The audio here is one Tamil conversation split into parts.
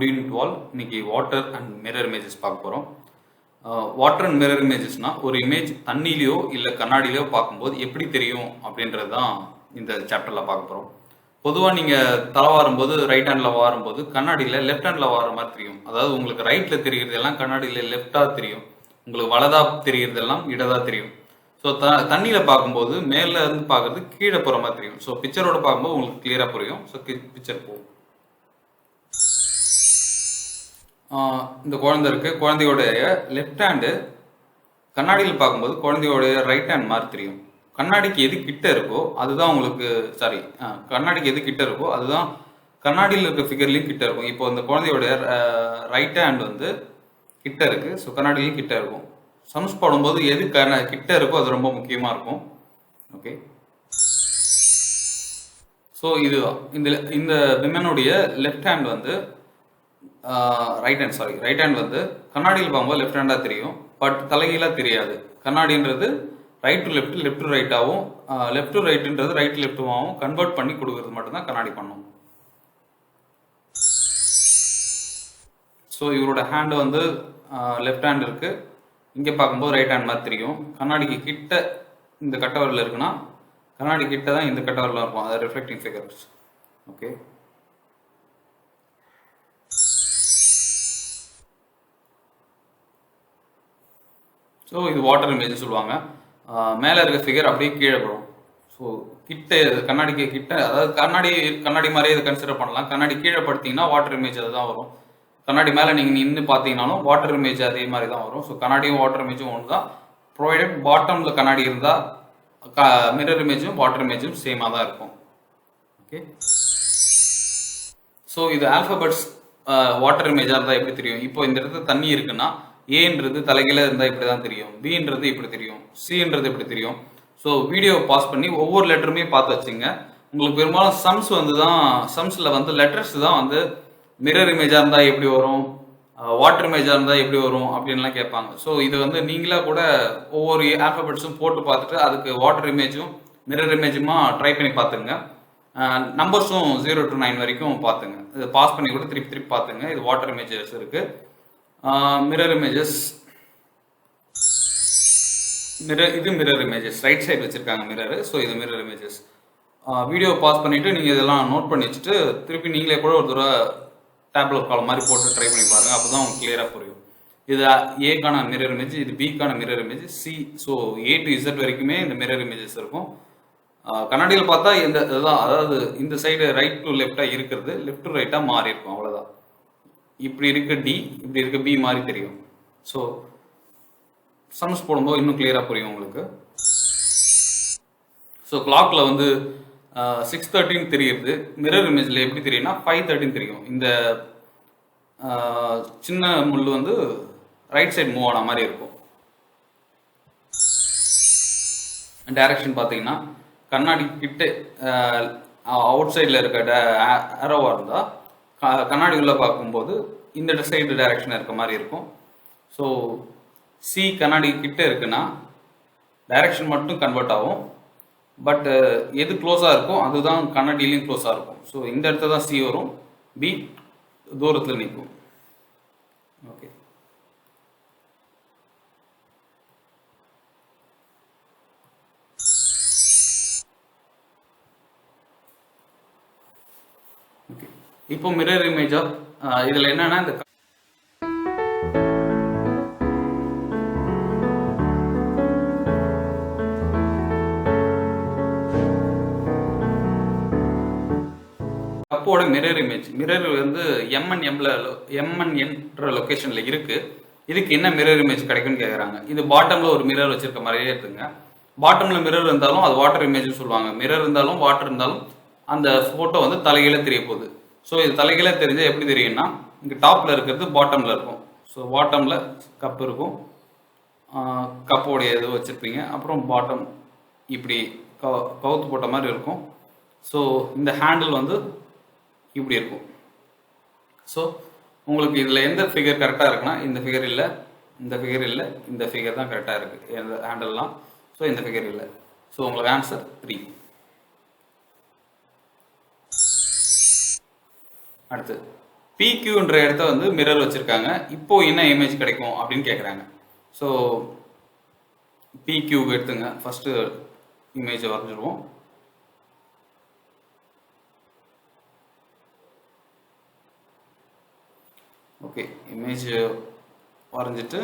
குட் ஈவினிங் வால் இன்னைக்கு வாட்டர் அண்ட் மிரர் இமேஜஸ் பார்க்க போகிறோம் வாட்டர் அண்ட் மிரர் இமேஜஸ்னால் ஒரு இமேஜ் தண்ணியிலையோ இல்லை கண்ணாடியிலையோ பார்க்கும்போது எப்படி தெரியும் அப்படின்றது தான் இந்த சாப்டரில் பார்க்க போகிறோம் பொதுவாக நீங்கள் தலை வாரும்போது ரைட் ஹேண்டில் வாரும்போது கண்ணாடியில் லெஃப்ட் ஹேண்டில் வார மாதிரி தெரியும். அதாவது உங்களுக்கு ரைட்டில் தெரிகிறது எல்லாம் கண்ணாடியில் லெஃப்டாக தெரியும். உங்களுக்கு வலதாக தெரிகிறதெல்லாம் இடதாக தெரியும். ஸோ த தண்ணியில் பார்க்கும்போது மேலே இருந்து பார்க்குறது கீழே போகிற மாதிரி தெரியும். ஸோ பிக்சரோட பார்க்கும்போது உங்களுக்கு கிளியராக புரியும். ஸோ பிக்சர் போகும். இந்த குழந்தை இருக்கு. குழந்தையோடைய லெஃப்ட் ஹேண்டு கண்ணாடியில் பார்க்கும்போது குழந்தையோடைய ரைட் ஹேண்ட் மாதிரி தெரியும். கண்ணாடிக்கு எது கிட்ட இருக்கோ அதுதான் உங்களுக்கு சாரி கண்ணாடிக்கு எது கிட்ட இருக்கோ அதுதான் கண்ணாடியில் இருக்க ஃபிகர்லையும் கிட்ட இருக்கும். இப்போ இந்த குழந்தையோடைய ரைட் ஹேண்ட் வந்து கிட்ட இருக்கு. ஸோ கண்ணாடிலையும் கிட்ட இருக்கும். சம்ஸ் போடும்போது எது கண்ண கிட்ட இருக்கோ அது ரொம்ப முக்கியமாக இருக்கும். ஓகே ஸோ இது இந்த இந்த விமனுடைய லெஃப்ட் ஹேண்ட் வந்து right hand sorry right hand வந்து கண்ணாடியில் பார்க்கும்போது லெஃப்ட் ஹேண்டாக தெரியும். பட் தலைகீழாக தெரியாது. கண்ணாடின்றது right to left left to ரைட்டாகவும் left to ரைட்டுன்றது ரைட் லெஃப்ட்டுமாகவும் கன்வெர்ட் பண்ணி கொடுக்கறது மட்டும்தான் கண்ணாடி பண்ணும். ஸோ இவரோட ஹேண்டு வந்து லெஃப்ட் ஹேண்ட் இருக்குது இங்கே பார்க்கும்போது ரைட் ஹேண்ட் மாதிரி தெரியும். கண்ணாடிக்கு கிட்ட இந்த கட்டவரில் இருக்குன்னா கண்ணாடி கிட்ட தான் இந்த கட்டவரில் இருக்கும். அது ரிஃப்ளெக்டிங் ஃபிகர்ஸ் ஓகே ஸோ இது வாட்டர் இமேஜ் சொல்லுவாங்க. மேலே இருக்க ஃபிகர் அப்படியே கீழே வரும் ஸோ கிட்ட கண்ணாடிக்கு கிட்ட அதாவது கண்ணாடி கண்ணாடி மாதிரியே இதை கன்சிடர் பண்ணலாம். கண்ணாடி கீழே படுத்தீங்கன்னா வாட்டர் இமேஜ் அதுதான் வரும். கண்ணாடி மேலே நீங்கள் நின்று பார்த்தீங்கனாலும் வாட்டர் இமேஜ் அதே மாதிரி தான் வரும். ஸோ கண்ணாடியும் வாட்டர் இமேஜும் ஒன்று தான் ப்ரொவைடட் பாட்டமில் கண்ணாடி இருந்தால் க மிரர் இமேஜும் வாட்டர் இமேஜும் சேமாக தான் இருக்கும். ஓகே ஸோ இது ஆல்ஃபபெட்ஸ் வாட்டர் இமேஜாக இருந்தால் எப்படி தெரியும்? இப்போ இந்த இடத்துல தண்ணி இருக்குன்னா ஏன்றது தலைகீழ இருந்தால் இப்படி தான் தெரியும் பின்றது இப்படி தெரியும். சின்றது இப்படி தெரியும். ஸோ வீடியோவை பாஸ் பண்ணி ஒவ்வொரு லெட்டருமே பார்த்து வச்சுங்க. உங்களுக்கு பெரும்பாலும் சம்ஸ் வந்து தான் சம்ஸில் வந்து லெட்டர்ஸ் தான் வந்து மிரர் இமேஜாக இருந்தால் எப்படி வரும்? வாட்டர் இமேஜாக இருந்தால் எப்படி வரும்? அப்படின்லாம் கேட்பாங்க. ஸோ இது வந்து நீங்களாக கூட ஒவ்வொரு ஆல்ஃபபெட்ஸும் போட்டு பார்த்துட்டு அதுக்கு வாட்டர் இமேஜும் மிரர் இமேஜுமா ட்ரை பண்ணி பார்த்துங்க நம்பர்ஸும் ஜீரோ டு நைன் வரைக்கும் பார்த்துங்க. இது பாஸ் பண்ணி கூட திருப்பி திருப்பி பார்த்துங்க. இது வாட்டர் இமேஜஸ் இருக்குது மிரர் இமேஜஸ் மிரர் இது மிரர் இமேஜஸ் ரைட் சைடு வச்சுருக்காங்க மிரர் ஸோ இது மிரர் இமேஜஸ் வீடியோ பாஸ் பண்ணிவிட்டு நீங்கள் இதெல்லாம் நோட் பண்ணி வச்சுட்டு திருப்பி நீங்களே கூட ஒரு தடவை டேப்லெட் கால் மாதிரி போட்டு ட்ரை பண்ணி பாருங்கள் அப்போ தான் உங்களுக்கு கிளியராக புரியும். இது ஏக்கான மிரர் இமேஜ் இது பிக்கான mirror image C so A to Z வரைக்குமே இந்த மிரர் இமேஜஸ் இருக்கும். Uh, கண்ணாடியில் பார்த்தா இந்த இதுதான் அதாவது இந்த சைடு ரைட் டு லெஃப்டாக இருக்கிறது லெஃப்ட் டு ரைட்டாக மாறி இருக்கும் அவ்வளோதான் இப்படி இருக்க டி இப்படி இருக்க பி மாதிரி தெரியும். ஸோ சம்ஸ் போடும்போது இன்னும் கிளியராக புரியும் உங்களுக்கு. ஸோ கிளாக்ல வந்து சிக்ஸ் தேர்ட்டின் தெரியுது. மிரர் இமேஜில் எப்படி தெரியும்னா ஃபைவ் தேர்ட்டின் தெரியும். இந்த சின்ன முள் வந்து ரைட் சைடு மூவ் ஆன மாதிரி இருக்கும். டைரக்ஷன் பார்த்தீங்கன்னா கண்ணாடி கிட்ட அவுட் சைடில் இருக்க ஆரோவாக இருந்தால் கண்ணாடி உள்ள பார்க்கும்போது இந்த சைடு டைரக்ஷன் இருக்க மாதிரி இருக்கும். ஸோ சி கண்ணாடி கிட்ட இருக்குன்னா டைரக்ஷன் மட்டும் கன்வெர்ட் ஆகும். பட் எது க்ளோஸாக இருக்கோ அதுதான் கண்ணாடியிலையும் க்ளோஸாக இருக்கும். ஸோ இந்த இடத்துல தான் சி வரும். பி தூரத்தில் நிற்கும். ஓகே இப்போ மிரர் இமேஜா இதில் என்னன்னா இந்த கப்போட மிரர் இமேஜ் மிரர் வந்து எம்என் எம்ல எம்என் என்ற லொக்கேஷன்ல இருக்கு. இதுக்கு என்ன மிரர் இமேஜ் கிடைக்கும்னு கேட்குறாங்க இது பாட்டம்ல ஒரு மிரர் வச்சிருக்க மாதிரியே இருக்குங்க. பாட்டம்ல மிரர் இருந்தாலும் அது வாட்டர் இமேஜ்னு சொல்லுவாங்க. மிரர் இருந்தாலும் வாட்டர் இருந்தாலும் அந்த ஃபோட்டோ வந்து தலையில தெரிய போகுது. ஸோ இது தலைகீழே தெரிஞ்சால் எப்படி தெரியும்னா இங்கே டாப்பில் இருக்கிறது பாட்டமில் இருக்கும். ஸோ பாட்டமில் கப் இருக்கும். கப்போடைய இது வச்சுருப்பீங்க. அப்புறம் பாட்டம் இப்படி கவுத்து போட்ட மாதிரி இருக்கும். ஸோ இந்த ஹேண்டில் வந்து இப்படி இருக்கும். ஸோ உங்களுக்கு இதில் எந்த ஃபிகர் கரெக்டாக இருக்குன்னா இந்த ஃபிகர் இல்லை இந்த ஃபிகர் இல்லை இந்த ஃபிகர் தான் கரெக்டாக இருக்குது இந்த ஹேண்டில்லாம் ஸோ இந்த ஃபிகர் இல்லை. ஸோ உங்களுக்கு ஆன்சர் த்ரீ அடுத்து பிக்யூன்ற இடத்த வந்து மிரர் வச்சுருக்காங்க. இப்போ என்ன இமேஜ் கிடைக்கும் அப்படின்னு கேட்குறாங்க ஸோ பிக்யூ எடுத்துங்க. ஃபஸ்ட்டு இமேஜை வரைஞ்சிருவோம். ஓகே இமேஜ் வரைஞ்சிட்டு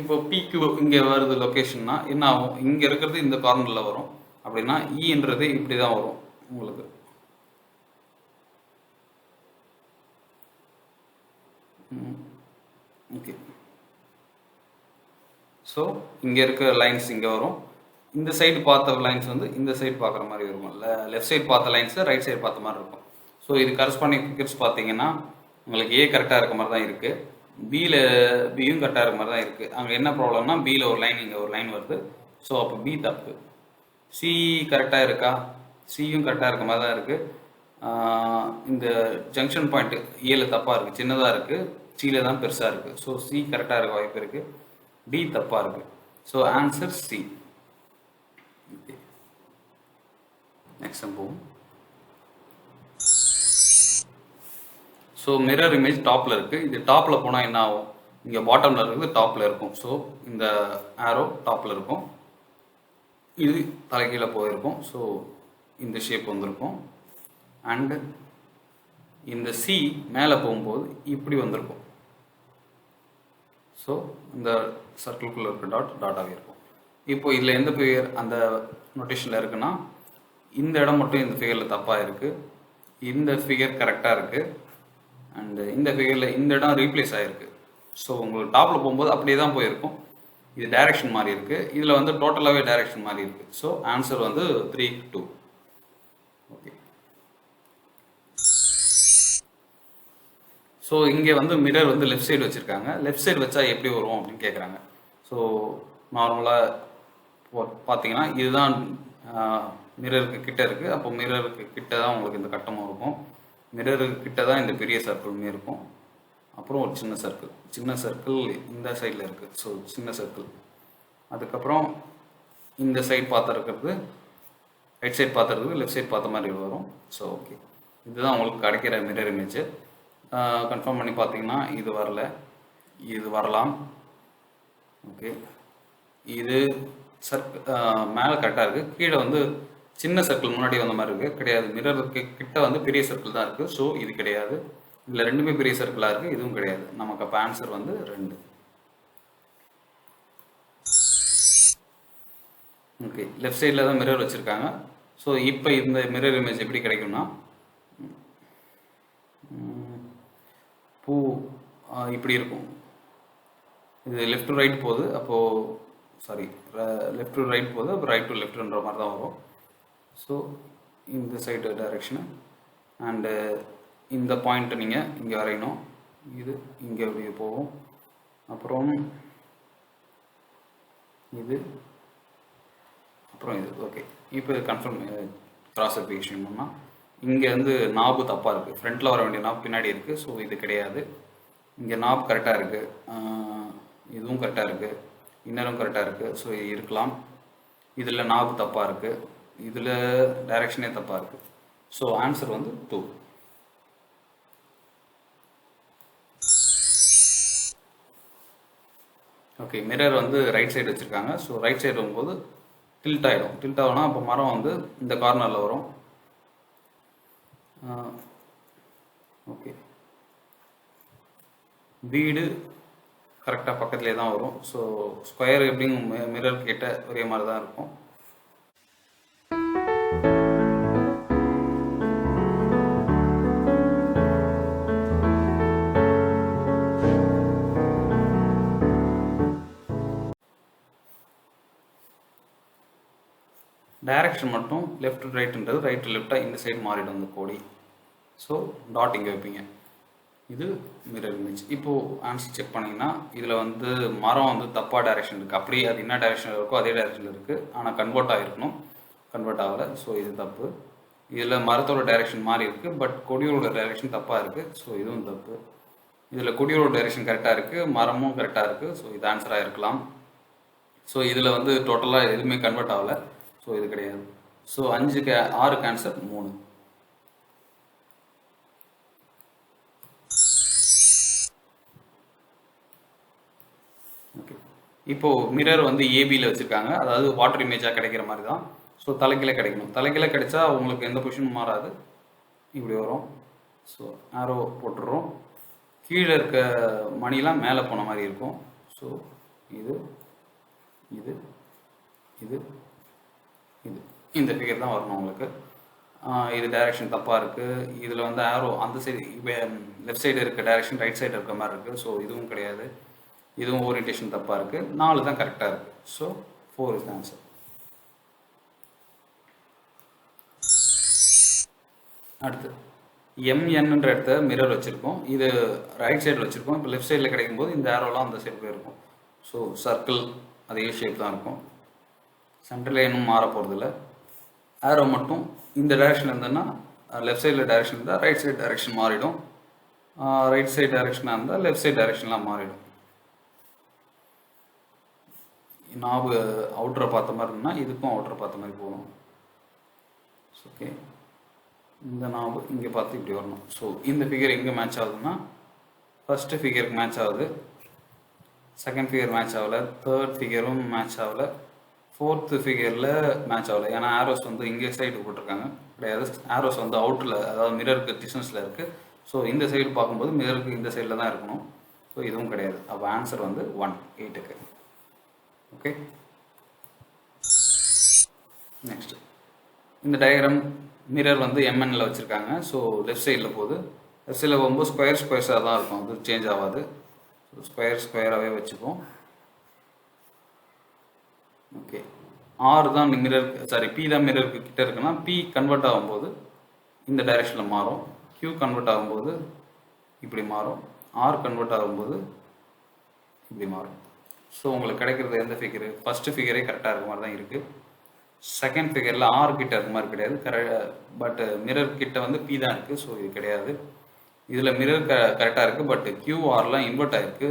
இப்போ பிக்யூ இங்கே வருது லொக்கேஷன்னா என்ன ஆகும்? இங்கே இருக்கிறது இந்த கார்னரில் வரும். அப்படின்னா e ஈன்றது இப்படி தான் வரும் உங்களுக்கு. ஓகே. ஸோ இங்கே இருக்கிற லைன்ஸ் இங்கே வரும். இந்த சைடு பார்த்த லைன்ஸ் வந்து இந்த சைடு பார்க்குற மாதிரி இருக்கும். இல்லை லெஃப்ட் சைடு பார்த்த லைன்ஸு ரைட் சைடு பார்த்த மாதிரி இருக்கும். ஸோ இது கரஸ்பாண்டிங் ஃபிகர்ஸ் பார்த்தீங்கன்னா உங்களுக்கு ஏ கரெக்டாக இருக்க மாதிரி தான் இருக்குது பியில் பியும் கரெக்டாக இருக்க மாதிரி தான் இருக்குது அங்கே என்ன ப்ராப்ளம்னா பியில் ஒரு லைன் இங்கே ஒரு லைன் வருது. ஸோ அப்போ பி தப்பு. சி கரெக்டாக இருக்கா? சியும் கரெக்டாக இருக்க மாதிரி தான் இருக்குது இந்த ஜங்ஷன் பாயிண்ட்டு ஏல தப்பாக இருக்குது சின்னதாக இருக்குது சியில் தான் பெருசாக இருக்குது ஸோ சி கரெக்டாக இருக்க வாய்ப்பு இருக்குது டி தப்பாக இருக்குது ஸோ ஆன்சர் சி நெக்ஸ்ட் போவோம். ஸோ மிரர் இமேஜ் டாப்பில் இருக்குது இது டாப்பில் போனால் என்ன ஆகும்? இங்கே பாட்டமில் இருக்குது டாப்பில் இருக்கும். ஸோ இந்த ஆரோ டாப்பில் இருக்கும். இது தலைகீழே போயிருக்கும். ஸோ இந்த ஷேப் வந்திருக்கும். அண்டு இந்த சி மேலே போகும்போது இப்படி வந்திருக்கும். ஸோ இந்த சர்க்கிள்குள்ளே இருக்க டாட் டாட்டாகவே இருக்கும். இப்போ இதில் எந்த ஃபிகர் அந்த நோட்டேஷனில் இருக்குன்னா இந்த இடம் மட்டும் இந்த ஃபிகரில் தப்பாக இருக்குது இந்த ஃபிகர் கரெக்டாக இருக்குது அண்டு இந்த ஃபிகரில் இந்த இடம் ரீப்ளேஸ் ஆகிருக்கு ஸோ உங்களுக்கு டாப்பில் போகும்போது அப்படியே தான் போயிருக்கும். இது டைரக்ஷன் மாதிரி இருக்குது இதில் வந்து டோட்டலாகவே டைரக்ஷன் மாதிரி இருக்குது ஸோ ஆன்சர் வந்து த்ரீ டூ ஸோ இங்கே வந்து மிரர் வந்து லெஃப்ட் சைடு வச்சுருக்காங்க. லெஃப்ட் சைடு வச்சா எப்படி வரும் அப்படின்னு கேட்குறாங்க ஸோ நார்மலாக பார்த்தீங்கன்னா இதுதான் மிரருக்கு கிட்ட இருக்குது அப்போ மிரருக்கு கிட்ட தான் உங்களுக்கு இந்த கட்டமும் இருக்கும். மிரருக்கு கிட்ட தான் இந்த பெரிய சர்க்கிளுமே இருக்கும். அப்புறம் ஒரு சின்ன சர்க்கிள் சின்ன சர்க்கிள் இந்த சைடில் இருக்குது ஸோ சின்ன சர்க்கிள் அதுக்கப்புறம் இந்த சைட் பார்த்துருக்கிறது ரைட் சைட் பார்த்துருக்கு லெஃப்ட் சைட் பார்த்த மாதிரி வரும். ஸோ ஓகே இதுதான் உங்களுக்கு கிடைக்கிற மிரர் இமேஜ் கன்ஃபார்ம் பண்ணி பார்த்தீங்கன்னா இது வரல. இது வரலாம். ஓகே இது சர்க் மேலே கரெக்டாக இருக்குது கீழே வந்து சின்ன சர்க்கிள் முன்னாடி வந்த மாதிரி இருக்குது கிடையாது. மிரருக்கு கிட்ட வந்து பெரிய சர்க்கிள் தான் இருக்குது ஸோ இது கிடையாது. இதில் ரெண்டுமே பெரிய சர்க்கிளாக இருக்குது இதுவும் கிடையாது. நமக்கு அப்போ ஆன்சர் வந்து ரெண்டு. ஓகே லெஃப்ட் சைடில் தான் மிரர் வச்சுருக்காங்க. ஸோ இப்போ இந்த மிரர் இமேஜ் எப்படி கிடைக்கும்னா பூ இப்படி இருக்கும். இது லெஃப்ட் டு ரைட் போகுது அப்போது சாரி லெஃப்ட் டு ரைட் போகுது அப்போ ரைட் டு லெஃப்ட்ன்ற மாதிரி தான் வரும். ஸோ இந்த சைடு டைரெக்ஷனு அண்டு இந்த பாயிண்ட்டை நீங்கள் இங்கே வரையணும். இது இங்கே அப்படியே போகும். அப்புறம் இது அப்புறம் இது ஓகே இப்போ இது கன்ஃபார்ம் கிராஸ் அப்ளிகேஷன் பண்ணால் இங்கே வந்து நாபு தப்பாக இருக்குது ஃப்ரண்ட்டில் வர வேண்டிய நாப் பின்னாடி இருக்குது ஸோ இது கிடையாது. இங்கே நாப் கரெக்டாக இருக்குது இதுவும் கரெக்டாக இருக்குது இன்னரும் கரெக்டாக இருக்குது ஸோ இது இருக்கலாம். இதில் நாபு தப்பாக இருக்குது இதில் டைரக்ஷனே தப்பாக இருக்குது ஸோ ஆன்சர் வந்து டூ ஓகே மிரர் வந்து ரைட் சைடு வச்சுருக்காங்க. ஸோ ரைட் சைடு வரும்போது டில்ட் ஆகிடும் டில்ட் ஆகும்னா அப்போ மரம் வந்து இந்த கார்னரில் வரும். ஓகே. வீடு கரெக்டாக பக்கத்துலேயே தான் வரும். ஸோ ஸ்கொயர் எப்படியும் மிரர் கிட்ட ஒரே மாதிரி தான் இருக்கும். டைரக்ஷன் மட்டும் லெஃப்ட் டு ரைட்டுன்றது ரைட் டு லெஃப்டாக இந்த சைடு மாறிடும் அந்த கோடி ஸோ டாட் இங்கே வைப்பீங்க. இது மிரர் இமேஜ் இப்போது ஆன்சர் செக் பண்ணிங்கன்னா இதில் வந்து மரம் வந்து தப்பாக டைரக்ஷன் இருக்குது அப்படியே அது என்ன டைரக்ஷனில் இருக்கோ அதே டைரக்ஷனில் இருக்குது ஆனால் கன்வெர்ட் ஆகிருக்கணும் கன்வெர்ட் ஆகலை. ஸோ இது தப்பு. இதில் மரத்தோட டைரக்ஷன் மாறி இருக்குது பட் கொடியோட டைரக்ஷன் தப்பாக இருக்குது ஸோ இதுவும் தப்பு. இதில் கொடியோட டைரக்ஷன் கரெக்டாக இருக்குது மரமும் கரெக்டாக இருக்குது ஸோ இது ஆன்சராக இருக்கலாம். ஸோ இதில் வந்து டோட்டலாக எதுவுமே கன்வெர்ட் ஆகலை. ஸோ இது கிடையாது. ஸோ அஞ்சு க ஆறு கேன்சர் மூணு. இப்போ மிரர் வந்து ஏபியில் வச்சுருக்காங்க. அதாவது வாட்டர் இமேஜாக கிடைக்கிற மாதிரி தான் ஸோ தலைக்கீழே கிடைக்கணும். தலைக்கீழே கிடைச்சா உங்களுக்கு எந்த பொசிஷனும் மாறாது. இப்படி வரும். ஸோ ஆரோ போட்டுடுறோம் கீழே இருக்க மணிலாம் மேலே போன மாதிரி இருக்கும். ஸோ இது இது இது. இந்த ஃபிகர் தான் வரணும் உங்களுக்கு. இது டைரக்ஷன் தப்பாக இருக்குது இதில் வந்து ஆரோ அந்த சைடு லெஃப்ட் சைடு இருக்க டைரக்ஷன் ரைட் சைடு இருக்க மாதிரி இருக்குது ஸோ இதுவும் கிடையாது. இதுவும் ஓரியன்டேஷன் தப்பாக இருக்குது நாலு தான் கரெக்டாக இருக்குது ஸோ ஃபோர் இஸ் ஆன்சர் அடுத்து எம்என்ன்ற இடத்த மிரர் வச்சுருக்கோம். இது ரைட் சைடில் வச்சுருக்கோம். இப்போ லெஃப்ட் சைடில் கிடைக்கும்போது இந்த ஆரோலாம் அந்த சைடு போயிருக்கும் ஸோ சர்க்கிள் அதே ஷேப் தான் இருக்கும். சென்டரில் இன்னும் மாற போகிறதில்ல ஆரோ மட்டும் இந்த டைரக்ஷன் இருந்ததுன்னா லெஃப்ட் சைடில் டைரக்ஷன் இருந்தால் ரைட் சைடு டைரக்ஷன் மாறிடும். ரைட் சைடு டைரக்ஷனாக இருந்தால் லெஃப்ட் சைடு டைரக்ஷன்லாம் மாறிடும். நாவு அவுட்டரை பார்த்த மாதிரி இருந்தால் இதுக்கும் அவுட்டரை பார்த்த மாதிரி போகணும் ஓகே இந்த நாவு இங்கே பார்த்து இப்படி வரணும். ஸோ இந்த ஃபிகர் எங்கே மேட்ச் ஆகுதுன்னா ஃபஸ்ட்டு ஃபிகருக்கு மேட்ச் ஆகுது. செகண்ட் ஃபிகர் மேட்ச் ஆகல. தேர்ட் ஃபிகரும் மேட்ச் ஆகல. ஃபோர்த்து ஃபிகரில் மேட்ச் ஆகல. ஏன்னா ஆரோஸ் வந்து இங்கே சைடு போட்டிருக்காங்க. கிடையாது. ஆரோஸ் வந்து அவுட்டில் அதாவது மிரருக்கு டிஸ்டன்ஸில் இருக்குது ஸோ இந்த சைடு பார்க்கும்போது மிரருக்கு இந்த சைடில் தான் இருக்கணும். ஸோ இதுவும் கிடையாது. அப்போ ஆன்சர் வந்து ஒன் எயிட்டுக்கு ஓகே நெக்ஸ்ட் இந்த டயக்ராம் மிரர் வந்து எம்என்ல வச்சுருக்காங்க. ஸோ லெஃப்ட் சைடில் போகுது. லெஃப்ட் சைடில் போகும்போது ஸ்கொயர் ஸ்கொயர்ஸாக தான் இருக்கும். அது சேஞ்ச் ஆகாது. ஸ்கொயர் ஸ்கொயராகவே வச்சுப்போம். ஓகே ஆர் தான் மிரர் சாரி பி தான் மிரருக்கு கிட்ட இருக்குன்னா பி கன்வெர்ட் ஆகும்போது இந்த டைரெக்ஷனில் மாறும். கியூ கன்வெர்ட் ஆகும்போது இப்படி மாறும். ஆர் கன்வெர்ட் ஆகும்போது இப்படி மாறும். ஸோ உங்களுக்கு கிடைக்கிறது எந்த ஃபிகரு ஃபஸ்ட்டு ஃபிகரே கரெக்டாக இருக்க மாதிரி தான் இருக்குது செகண்ட் ஃபிகரில் ஆர் கிட்ட இருக்க மாதிரி கிடையாது. கரெ பட் மிரர் கிட்ட வந்து பி தான் இருக்குது ஸோ இது கிடையாது. இதில் மிரர் க கரெக்டாக இருக்குது பட் கியூஆர்லாம் இன்வெர்ட் ஆகிருக்கு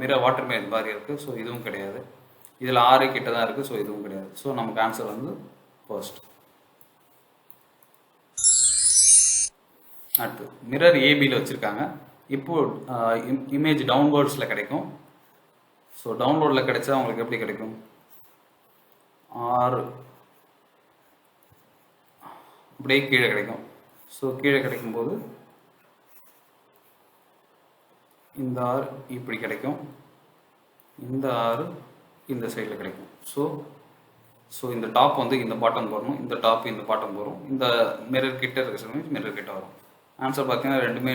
மிரர் வாட்டர் மேல் மாதிரி இருக்குது ஸோ இதுவும் கிடையாது. இதில் ஆறு கிட்ட தான் இருக்குது ஸோ இதுவும் கிடையாது. ஸோ நமக்கு ஆன்சர் வந்து ஃபர்ஸ்ட் அடுத்து மிரர் ஏபியில் வச்சுருக்காங்க. இப்போ இமேஜ் டவுன்லோட்ஸில் கிடைக்கும். ஸோ டவுன்லோடில் கிடைச்சா உங்களுக்கு எப்படி கிடைக்கும்? ஆறு. அப்படியே கீழே கிடைக்கும். ஸோ கீழே கிடைக்கும்போது இந்த ஆறு இப்படி கிடைக்கும். இந்த ஆறு இந்த சைடில் கிடைக்கும். ஸோ ஸோ இந்த டாப் வந்து இந்த பாட்டம் வரும் இந்த டாப் இந்த பாட்டம் வரும். இந்த மிரர் கிட்ட இருக்க சமயம் மிரர் கிட்ட வரும். ஆன்சர் பார்த்தீங்கன்னா ரெண்டுமே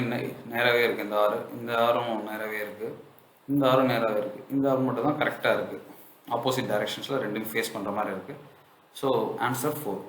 நேராகவே இருக்குது இந்த ஆறு இந்த ஆறும் நேராகவே இருக்குது இந்த ஆறும் நேராகவே இருக்குது இந்த ஆறு மட்டும் தான் கரெக்டாக இருக்குது ஆப்போசிட் டைரக்ஷன்ஸில் ரெண்டுமே ஃபேஸ் பண்ணுற மாதிரி இருக்குது ஸோ ஆன்சர் ஃபோர்